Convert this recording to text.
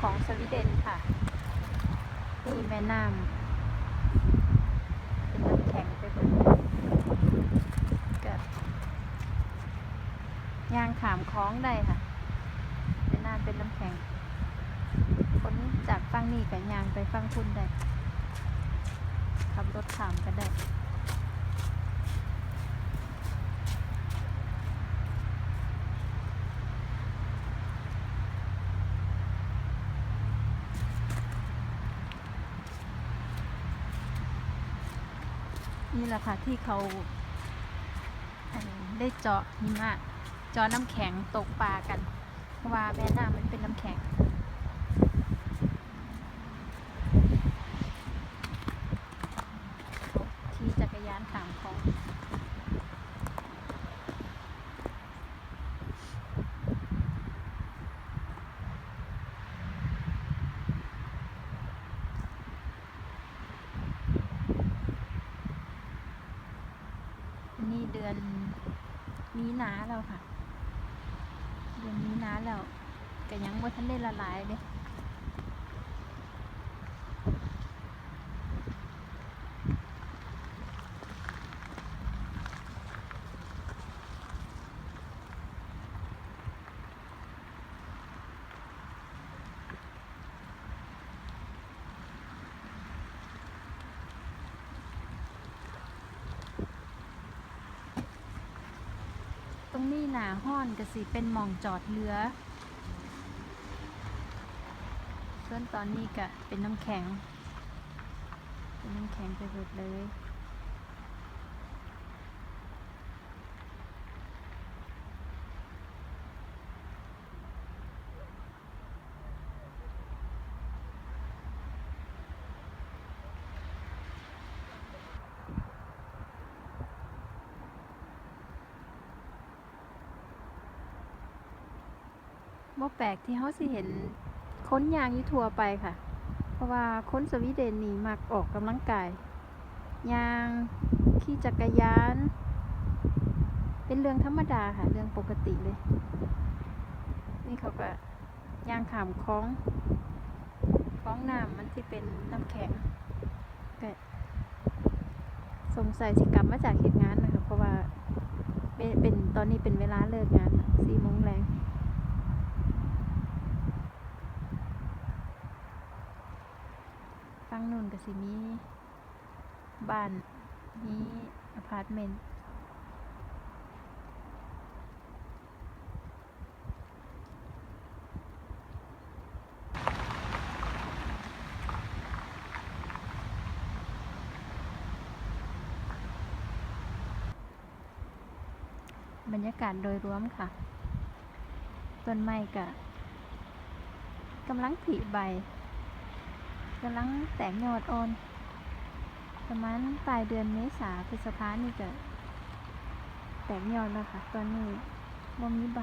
ของสวีเดนค่ะที่แม่น้ำเป็นน้ำแข็งไปหมดก็ย่างขามคล้องได้ค่ะแม่น้ำเป็นน้ำแข็งคนจากฝั่งนี้กับยางไปฝั่งคุณได้ขับรถขามกันได้ นี่แหละค่ะที่เขาได้เจาะหิมะเจาะน้ำแข็งตกปลากันเพราะว่าแม่น้ำมันเป็นน้ำแข็งขี่จักรยานถามของนี่ เดือนมีนาแล้วค่ะ เดือนมีนาแล้วก็ยังบ่ทันได้ละลายเลย ตรงนี้หนาห้อนก็สิเป็นมองจอดเรือ ส่วนตอนนี้ก็เป็นน้ำแข็ง เป็นน้ำแข็งไปหมดเลย บ่แปลกที่เขาสิเห็นค้นยางอยู่ทั่วไปค่ะ เพราะว่าค้นสวีเดนนี่มักออกกำลังกาย ยางขี่จักรยาน เป็นเรื่องธรรมดาค่ะ เรื่องปกติเลย นี่เขาก็ยางขามคล้องคล้องน้ำมันที่เป็นน้ำแข็งก็สงสัยสิกลับมาจากเหตุงานนะคะ เพราะว่าเป็นเป็นตอนนี้เป็นเวลาเลิกงานสี่โมงแรง ฝั่งนู้นก็ สิมีบ้านมีอพาร์ตเมนต์บรรยากาศโดยรวมค่ะ ต้นไม้ก็กำลังผลิใบ กำลังแตกยอดอ่อน ประมาณปลายเดือนเมษาพฤษภานี่ก็แตกยอดแล้วค่ะ ตอนนี้บ่มีใบ